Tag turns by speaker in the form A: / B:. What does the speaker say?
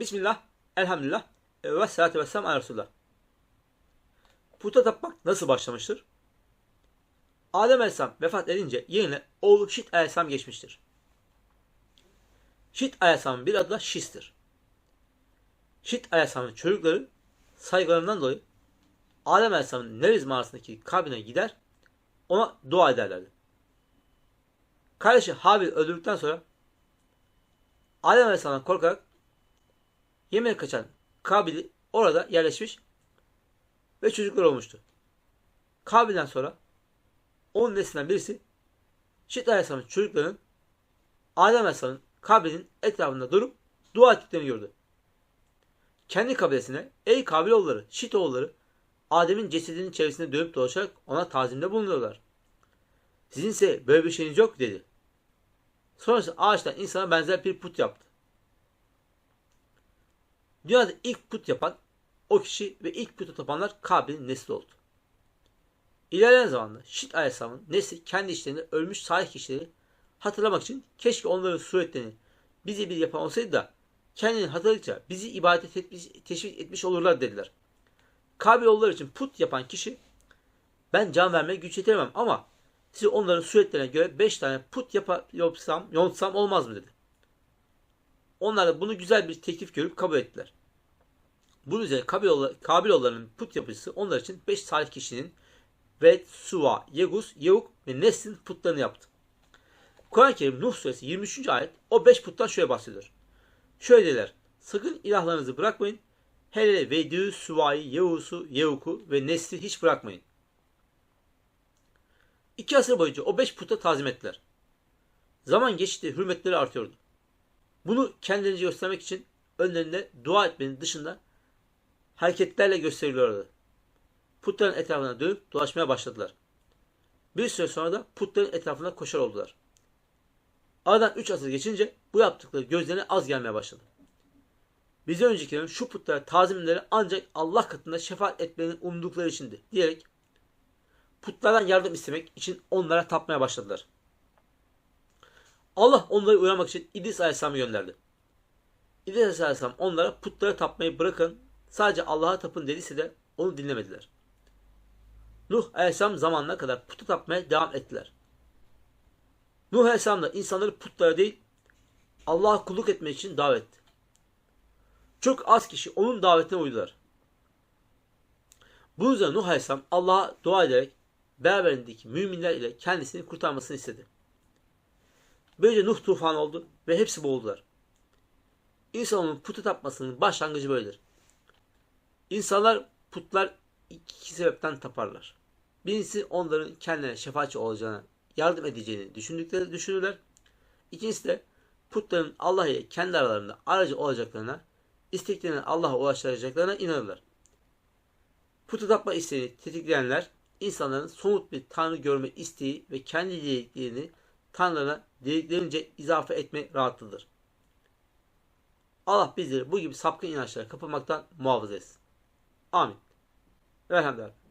A: Bismillah, elhamdülillah e, ve salatu ve selam Resulullah. Puta tapmak nasıl başlamıştır? Adem Aleyhisselam vefat edince yerine oğlu Şit Aleyhisselam geçmiştir. Şit Aleyhisselam'ın bir adı da Şis'tir. Şit Aleyhisselam'ın çocukları saygılarından dolayı Adem Aleyhisselam'ın Neriz mağarasındaki kabrine gider, ona dua ederlerdi. Kardeşi Habil öldürdükten sonra Adem Aleyhisselam'dan korkarak Yemen'e kaçan Kabil'i orada yerleşmiş ve çocuklar olmuştu. Kabil'den sonra onun neslinden birisi Şit Aleyhisselam'ın çocuklarının Adem Aleyhisselam'ın Kabil'in etrafında durup dua ettiklerini gördü. Kendi kabilesine ey Kabil oğulları, Şit oğulları Adem'in cesedinin çevresinde dönüp dolaşarak ona tazimde bulunuyorlar. Sizinse böyle bir şeyiniz yok dedi. Sonrası ağaçtan insana benzer bir put yaptı. Dünyada ilk put yapan o kişi ve ilk putu tapanlar Kabil'in nesli oldu. İlerleyen zamanda Şit Aleyhisselam'ın nesli kendi işlerinde ölmüş salih kişileri hatırlamak için keşke onların suretlerini bizi bir yapan olsaydı da kendini hatırladıkça bizi ibadet etmiş, teşvik etmiş olurlar dediler. Kabil oğulları için put yapan kişi ben can vermeye güç yetiremem ama size onların suretlerine göre beş tane put yapa, yapsam, yontsam olmaz mı dedi. Onlar da bunu güzel bir teklif görüp kabul ettiler. Bunun üzerine Kabiloğullarının put yapıcısı onlar için beş salih kişinin ve Suva, Yegus, Yevuk ve Nesl'in putlarını yaptı. Kur'an-ı Kerim Nuh suresi 23. ayet o beş puttan şöyle bahsediyor. Şöyle dediler. Sakın ilahlarınızı bırakmayın. Hele Vedü, Suva'yı, Yevus'u, Yevuk'u ve Nesl'i hiç bırakmayın. İki asır boyunca o beş puta tazim ettiler. Zaman geçti, hürmetleri artıyordu. Bunu kendilerini göstermek için önlerinde dua etmenin dışında hareketlerle gösteriliyordu. Putların etrafına dönüp dolaşmaya başladılar. Bir süre sonra da putların etrafına koşar oldular. Aradan üç asır geçince bu yaptıkları gözlerine az gelmeye başladı. Bize öncekilerin şu putlara tazimleri ancak Allah katında şefaat etmelerini umdukları içindi diyerek putlardan yardım istemek için onlara tapmaya başladılar. Allah onları uyarmak için İdris Aleyhisselam'ı gönderdi. İdris Aleyhisselam onlara putlara tapmayı bırakın sadece Allah'a tapın dediyse de onu dinlemediler. Nuh Aleyhisselam zamanına kadar puta tapmaya devam ettiler. Nuh Aleyhisselam da insanları putlara değil Allah'a kulluk etmek için davet etti. Çok az kişi onun davetine uydular. Bu yüzden Nuh Aleyhisselam Allah'a dua ederek beraberindeki müminler ile kendisini kurtarmasını istedi. Böylece Nuh tufan oldu ve hepsi boğuldular. İnsanoğlunun putu tapmasının başlangıcı böyledir. İnsanlar putlar iki sebepten taparlar. Birincisi onların kendilerine şefaatçi olacağını, yardım edeceğini düşündükleri düşünürler. İkincisi de putların Allah ile kendi aralarında aracı olacaklarına, isteklerini Allah'a ulaştıracaklarına inanırlar. Putu tapma isteğini tetikleyenler insanların somut bir tanrı görme isteği ve kendi dilediklerini tanrılarına dileklerince izafe etme rahatlıdır. Allah bizleri bu gibi sapkın inançlara kapılmaktan muhafaza etsin. Amin. Elhamdülillah.